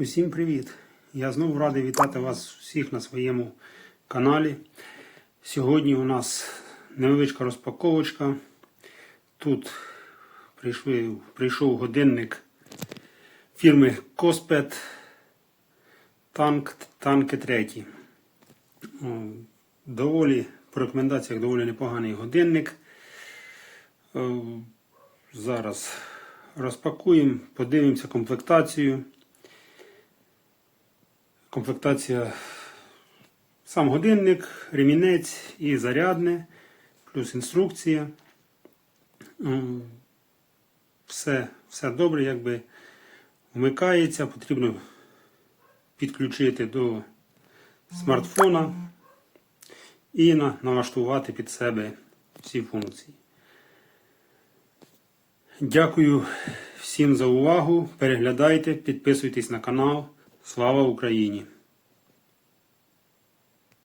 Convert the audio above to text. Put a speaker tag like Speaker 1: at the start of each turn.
Speaker 1: Усім привіт! Я знову радий вітати вас всіх на своєму каналі. Сьогодні у нас невеличка розпаковочка. Тут прийшли, прийшов годинник фірми Коспет Танк, танки 3. Доволі, по рекомендаціях, доволі непоганий годинник. Зараз розпакуємо, подивимося комплектацію. Комплектація сам годинник, ремінець і зарядне, плюс інструкція. Все, все добре, якби вмикається, потрібно підключити до смартфона і налаштувати під себе всі функції. Дякую всім за увагу. Переглядайте, підписуйтесь на канал. Слава Україні!